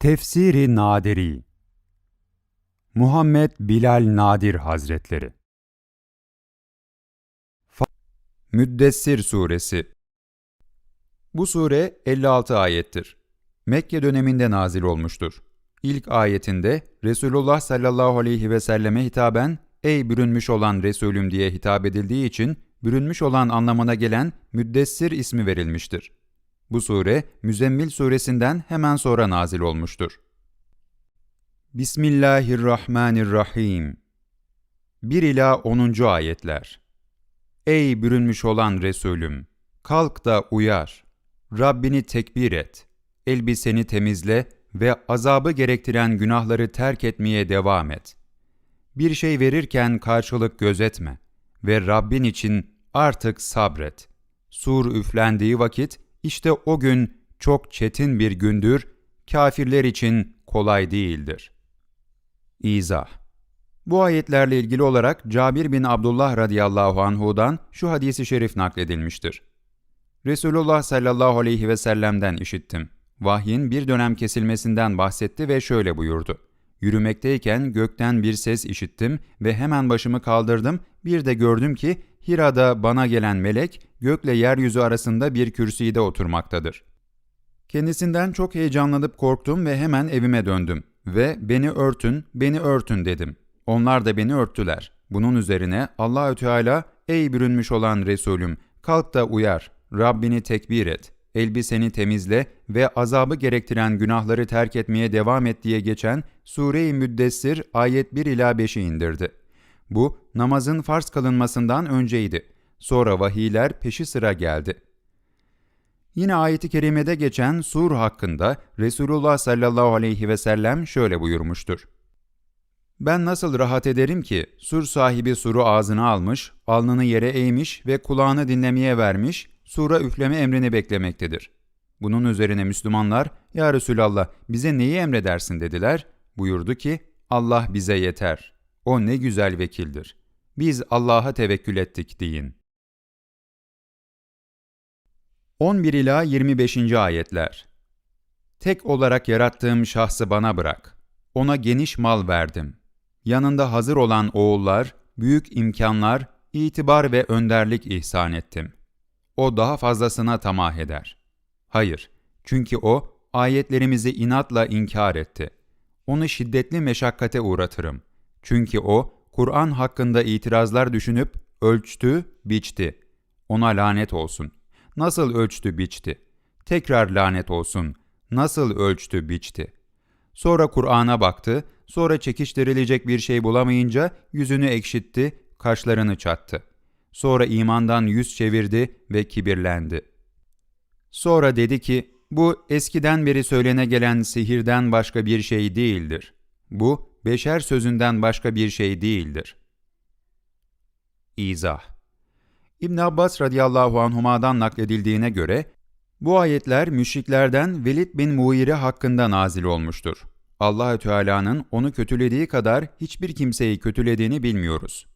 Tefsiri Naderi Muhammed Bilal Nadir Hazretleri Müddessir Suresi Bu sure 56 ayettir. Mekke döneminde nazil olmuştur. İlk ayetinde Resulullah sallallahu aleyhi ve selleme hitaben ''Ey bürünmüş olan Resulüm'' diye hitap edildiği için bürünmüş olan anlamına gelen Müddessir ismi verilmiştir. Bu sure Müzzemmil suresinden hemen sonra nazil olmuştur. Bismillahirrahmanirrahim 1 ila 10. ayetler. Ey bürünmüş olan Resulüm, kalk da uyar. Rabbini tekbir et. Elbiseni temizle ve azabı gerektiren günahları terk etmeye devam et. Bir şey verirken karşılık gözetme ve Rabbin için artık sabret. Sur üflendiği vakit işte o gün çok çetin bir gündür, kafirler için kolay değildir. İzah Bu ayetlerle ilgili olarak Cabir bin Abdullah radıyallahu anhudan şu hadisi şerif nakledilmiştir. Resulullah sallallahu aleyhi ve sellem'den işittim. Vahyin bir dönem kesilmesinden bahsetti ve şöyle buyurdu. Yürümekteyken gökten bir ses işittim ve hemen başımı kaldırdım. Bir de gördüm ki Hira'da bana gelen melek gökle yeryüzü arasında bir kürsüde oturmaktadır. Kendisinden çok heyecanlanıp korktum ve hemen evime döndüm ve beni örtün, beni örtün dedim. Onlar da beni örttüler. Bunun üzerine Allahü Teala ey bürünmüş olan Resulüm kalk da uyar, Rabbini tekbir et, elbiseni temizle ve azabı gerektiren günahları terk etmeye devam et diye geçen Sure-i Müddessir ayet 1 ila 5'i indirdi. Bu namazın farz kılınmasından önceydi. Sonra vahiyler peşi sıra geldi. Yine ayeti kerimede geçen sur hakkında Resulullah sallallahu aleyhi ve sellem şöyle buyurmuştur. Ben nasıl rahat ederim ki sur sahibi suru ağzına almış, alnını yere eğmiş ve kulağını dinlemeye vermiş, sura üfleme emrini beklemektedir. Bunun üzerine Müslümanlar, Ya Resulallah bize neyi emredersin dediler. Buyurdu ki, Allah bize yeter. O ne güzel vekildir. Biz Allah'a tevekkül ettik deyin. 11 ila 25. ayetler. Tek olarak yarattığım şahsı bana bırak. Ona geniş mal verdim. Yanında hazır olan oğullar, büyük imkanlar, itibar ve önderlik ihsan ettim. O daha fazlasına tamah eder. Hayır, çünkü o ayetlerimizi inatla inkar etti. Onu şiddetli meşakkate uğratırım. Çünkü o Kur'an hakkında itirazlar düşünüp ölçtü, biçti. Ona lanet olsun. Nasıl ölçtü, biçti? Tekrar lanet olsun. Nasıl ölçtü, biçti? Sonra Kur'an'a baktı, sonra çekiştirilecek bir şey bulamayınca yüzünü ekşitti, kaşlarını çattı. Sonra imandan yüz çevirdi ve kibirlendi. Sonra dedi ki, bu eskiden beri söylene gelen sihirden başka bir şey değildir. Bu, beşer sözünden başka bir şey değildir. İzah İbn Abbas radıyallahu anhuma'dan nakledildiğine göre, bu ayetler müşriklerden Velid bin Muire hakkında nazil olmuştur. Allahü Teala'nın onu kötülediği kadar hiçbir kimseyi kötülediğini bilmiyoruz.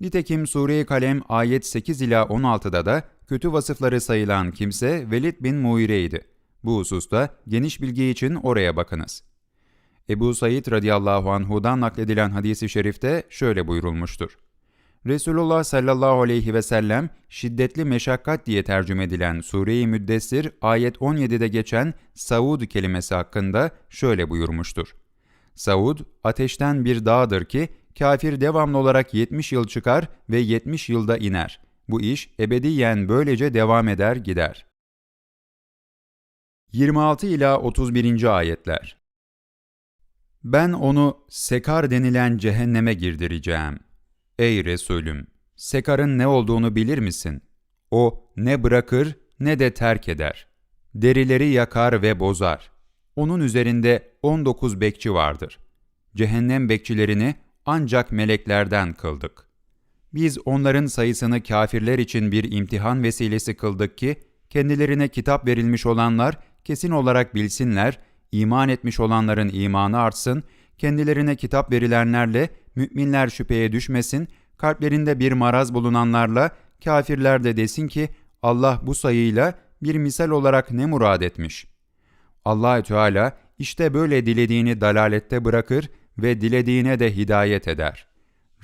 Nitekim Sure-i Kalem ayet 8 ila 16'da da kötü vasıfları sayılan kimse Velid bin Muire'ydi. Bu hususta geniş bilgi için oraya bakınız. Ebu Said radıyallahu anhudan nakledilen hadisi şerifte şöyle buyurulmuştur. Resulullah sallallahu aleyhi ve sellem şiddetli meşakkat diye tercüme edilen Sure-i Müddessir ayet 17'de geçen Saud kelimesi hakkında şöyle buyurmuştur. Saud, ateşten bir dağdır ki kafir devamlı olarak 70 yıl çıkar ve 70 yılda iner. Bu iş ebediyen böylece devam eder gider. 26 ila 31. ayetler. Ben onu Sekar denilen cehenneme girdireceğim. Ey Resulüm, Sekar'ın ne olduğunu bilir misin? O ne bırakır ne de terk eder. Derileri yakar ve bozar. Onun üzerinde 19 bekçi vardır. Cehennem bekçilerini ancak meleklerden kıldık. Biz onların sayısını kafirler için bir imtihan vesilesi kıldık ki, kendilerine kitap verilmiş olanlar kesin olarak bilsinler, iman etmiş olanların imanı artsın, kendilerine kitap verilenlerle müminler şüpheye düşmesin, kalplerinde bir maraz bulunanlarla kafirler de desin ki Allah bu sayıyla bir misal olarak ne murad etmiş? Allahü Teala işte böyle dilediğini dalalette bırakır ve dilediğine de hidayet eder.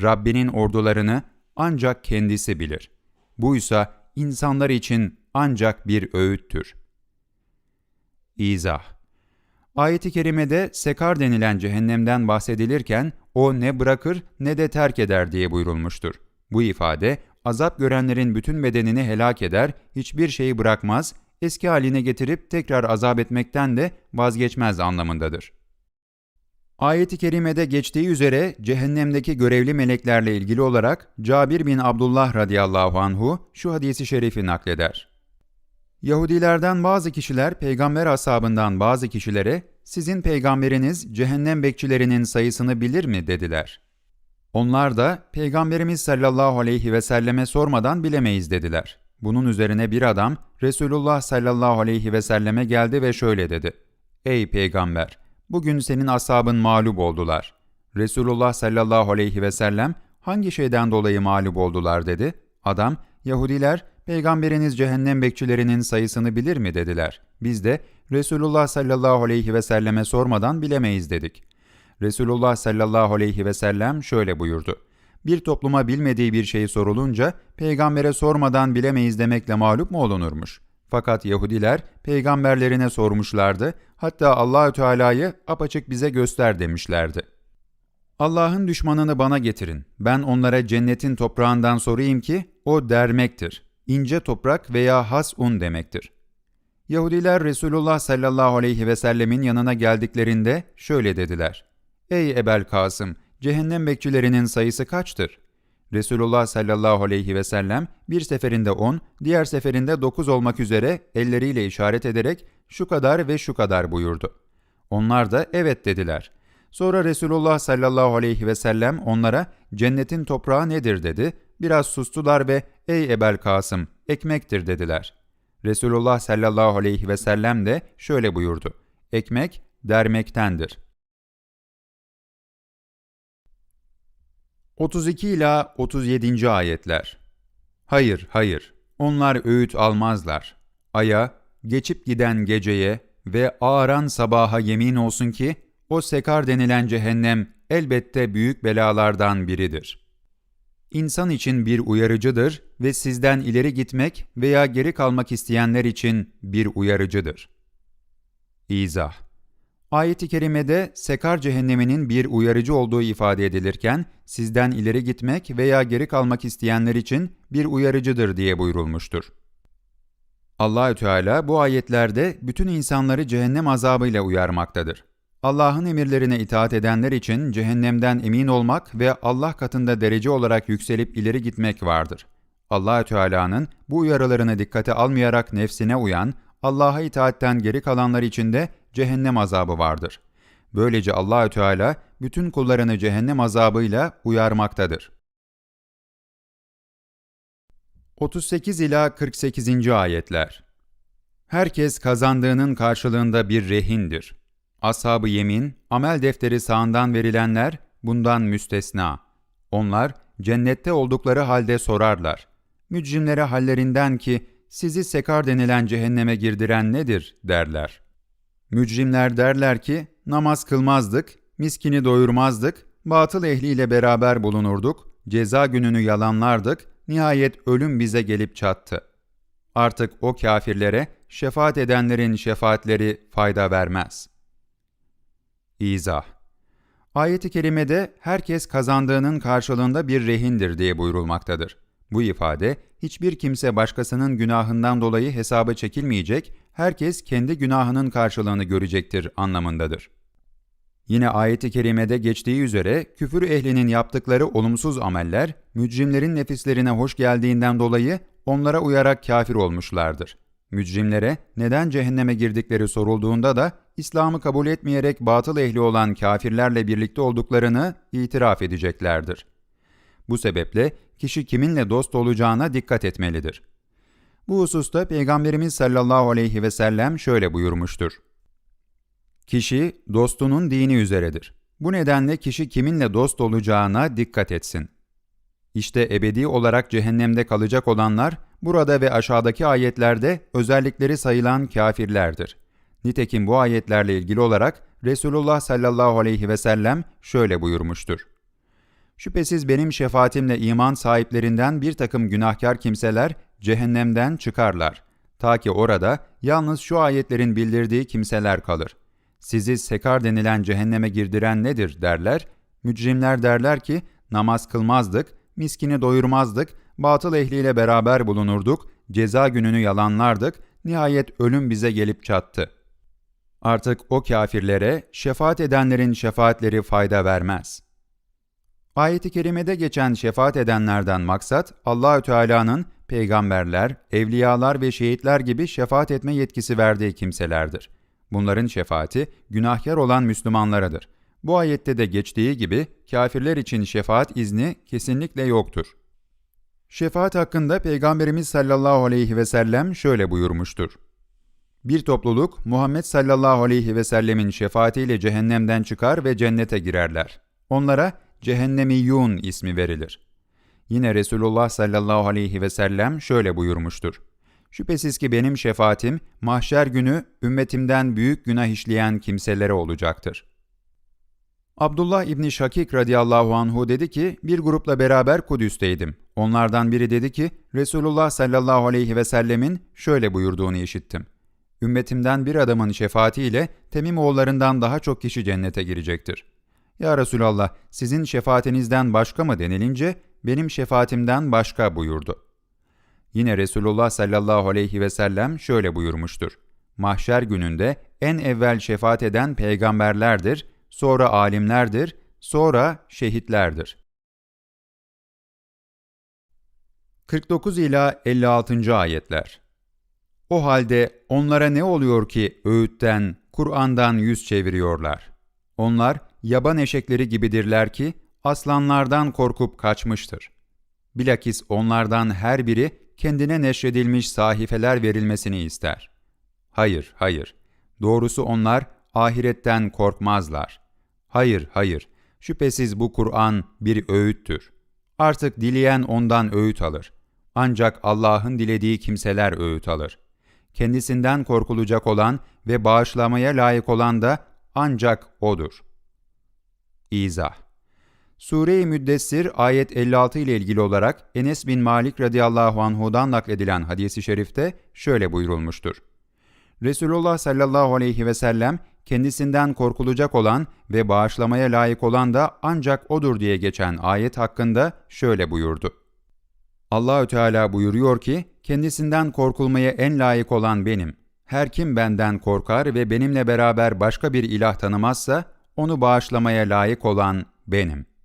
Rabbinin ordularını ancak kendisi bilir. Buysa insanlar için ancak bir öğüttür. İzah Ayet-i kerimede sekar denilen cehennemden bahsedilirken o ne bırakır ne de terk eder diye buyurulmuştur. Bu ifade azap görenlerin bütün bedenini helak eder, hiçbir şeyi bırakmaz, eski haline getirip tekrar azap etmekten de vazgeçmez anlamındadır. Ayet-i kerimede geçtiği üzere cehennemdeki görevli meleklerle ilgili olarak Cabir bin Abdullah radıyallahu anhu şu hadisi şerifi nakleder. Yahudilerden bazı kişiler peygamber ashabından bazı kişilere sizin peygamberiniz cehennem bekçilerinin sayısını bilir mi dediler. Onlar da peygamberimiz sallallahu aleyhi ve selleme sormadan bilemeyiz dediler. Bunun üzerine bir adam Resulullah sallallahu aleyhi ve selleme geldi ve şöyle dedi. Ey peygamber! Bugün senin ashabın mağlup oldular. Resulullah sallallahu aleyhi ve sellem hangi şeyden dolayı mağlup oldular dedi. Adam, Yahudiler, peygamberiniz cehennem bekçilerinin sayısını bilir mi dediler. Biz de Resulullah sallallahu aleyhi ve selleme sormadan bilemeyiz dedik. Resulullah sallallahu aleyhi ve sellem şöyle buyurdu. Bir topluma bilmediği bir şeyi sorulunca peygambere sormadan bilemeyiz demekle mağlup mu olunurmuş? Fakat Yahudiler peygamberlerine sormuşlardı, hatta Allahü Teala'yı apaçık bize göster demişlerdi. Allah'ın düşmanını bana getirin. Ben onlara cennetin toprağından sorayım ki o dermektir. İnce toprak veya has un demektir. Yahudiler Resulullah sallallahu aleyhi ve sellemin yanına geldiklerinde şöyle dediler. Ey Ebel Kasım, cehennem bekçilerinin sayısı kaçtır? Resulullah sallallahu aleyhi ve sellem bir seferinde on, diğer seferinde dokuz olmak üzere elleriyle işaret ederek şu kadar ve şu kadar buyurdu. Onlar da evet dediler. Sonra Resulullah sallallahu aleyhi ve sellem onlara cennetin toprağı nedir dedi. Biraz sustular ve ey Ebel Kasım ekmektir dediler. Resulullah sallallahu aleyhi ve sellem de şöyle buyurdu. Ekmek dermektendir. 32 ila 37. ayetler. Hayır, hayır. Onlar öğüt almazlar. Aya, geçip giden geceye ve ağaran sabaha yemin olsun ki o sekar denilen cehennem elbette büyük belalardan biridir. İnsan için bir uyarıcıdır ve sizden ileri gitmek veya geri kalmak isteyenler için bir uyarıcıdır. İzah Ayet-i kerimede sekar cehenneminin bir uyarıcı olduğu ifade edilirken, sizden ileri gitmek veya geri kalmak isteyenler için bir uyarıcıdır diye buyurulmuştur. Allahü Teala bu ayetlerde bütün insanları cehennem azabıyla uyarmaktadır. Allah'ın emirlerine itaat edenler için cehennemden emin olmak ve Allah katında derece olarak yükselip ileri gitmek vardır. Allahü Teala'nın bu uyarılarını dikkate almayarak nefsine uyan, Allah'a itaatten geri kalanlar için de cehennem azabı vardır. Böylece Allahü Teala bütün kullarını cehennem azabıyla uyarmaktadır. 38 ila 48. ayetler. Herkes kazandığının karşılığında bir rehindir. Ashab-ı yemin, amel defteri sağından verilenler bundan müstesna. Onlar cennette oldukları halde sorarlar. Mücrimlere hallerinden ki sizi sekar denilen cehenneme girdiren nedir derler. Mücrimler derler ki namaz kılmazdık, miskini doyurmazdık, batıl ehliyle beraber bulunurduk, ceza gününü yalanlardık, nihayet ölüm bize gelip çattı. Artık o kafirlere şefaat edenlerin şefaatleri fayda vermez. İzah Ayet-i kerimede herkes kazandığının karşılığında bir rehindir diye buyurulmaktadır. Bu ifade, hiçbir kimse başkasının günahından dolayı hesaba çekilmeyecek, herkes kendi günahının karşılığını görecektir anlamındadır. Yine ayet-i kerimede geçtiği üzere küfür ehlinin yaptıkları olumsuz ameller, mücrimlerin nefislerine hoş geldiğinden dolayı onlara uyarak kafir olmuşlardır. Mücrimlere neden cehenneme girdikleri sorulduğunda da İslam'ı kabul etmeyerek batıl ehli olan kafirlerle birlikte olduklarını itiraf edeceklerdir. Bu sebeple kişi kiminle dost olacağına dikkat etmelidir. Bu hususta Peygamberimiz sallallahu aleyhi ve sellem şöyle buyurmuştur. Kişi dostunun dini üzeredir. Bu nedenle kişi kiminle dost olacağına dikkat etsin. İşte ebedi olarak cehennemde kalacak olanlar burada ve aşağıdaki ayetlerde özellikleri sayılan kafirlerdir. Nitekim bu ayetlerle ilgili olarak Resulullah sallallahu aleyhi ve sellem şöyle buyurmuştur. Şüphesiz benim şefaatimle iman sahiplerinden bir takım günahkar kimseler cehennemden çıkarlar. Ta ki orada yalnız şu ayetlerin bildirdiği kimseler kalır. Sizi sekar denilen cehenneme girdiren nedir derler. Mücrimler derler ki namaz kılmazdık, miskini doyurmazdık, batıl ehliyle beraber bulunurduk, ceza gününü yalanlardık, nihayet ölüm bize gelip çattı. Artık o kafirlere şefaat edenlerin şefaatleri fayda vermez. Ayet-i kerimede geçen şefaat edenlerden maksat Allahü Teala'nın peygamberler, evliyalar ve şehitler gibi şefaat etme yetkisi verdiği kimselerdir. Bunların şefaati günahkar olan Müslümanlaradır. Bu ayette de geçtiği gibi kafirler için şefaat izni kesinlikle yoktur. Şefaat hakkında Peygamberimiz sallallahu aleyhi ve sellem şöyle buyurmuştur. Bir topluluk Muhammed sallallahu aleyhi ve sellemin şefaatiyle cehennemden çıkar ve cennete girerler. Onlara cehennemiyyun ismi verilir. Yine Resulullah sallallahu aleyhi ve sellem şöyle buyurmuştur. Şüphesiz ki benim şefaatim mahşer günü ümmetimden büyük günah işleyen kimselere olacaktır. Abdullah İbni Şakik radıyallahu anhu dedi ki, bir grupla beraber Kudüs'teydim. Onlardan biri dedi ki, Resulullah sallallahu aleyhi ve sellemin şöyle buyurduğunu işittim. Ümmetimden bir adamın şefaatiyle Temim oğullarından daha çok kişi cennete girecektir. Ya Resulallah, sizin şefaatinizden başka mı denilince, benim şefaatimden başka buyurdu. Yine Resulullah sallallahu aleyhi ve sellem şöyle buyurmuştur. Mahşer gününde en evvel şefaat eden peygamberlerdir, sonra alimlerdir, sonra şehitlerdir. 49 ila 56. ayetler. O halde onlara ne oluyor ki öğütten, Kur'an'dan yüz çeviriyorlar? Onlar yaban eşekleri gibidirler ki aslanlardan korkup kaçmıştır. Bilakis onlardan her biri kendine neşredilmiş sahifeler verilmesini ister. Hayır, hayır. Doğrusu onlar ahiretten korkmazlar. Hayır, hayır. Şüphesiz bu Kur'an bir öğüttür. Artık dileyen ondan öğüt alır. Ancak Allah'ın dilediği kimseler öğüt alır. Kendisinden korkulacak olan ve bağışlamaya layık olan da ancak O'dur. İzah Sure-i Müddessir ayet 56 ile ilgili olarak Enes bin Malik radıyallahu anhudan nakledilen hadisi şerifte şöyle buyurulmuştur. Resulullah sallallahu aleyhi ve sellem kendisinden korkulacak olan ve bağışlamaya layık olan da ancak odur diye geçen ayet hakkında şöyle buyurdu. Allahü Teala buyuruyor ki, kendisinden korkulmaya en layık olan benim. Her kim benden korkar ve benimle beraber başka bir ilah tanımazsa, onu bağışlamaya layık olan benim.''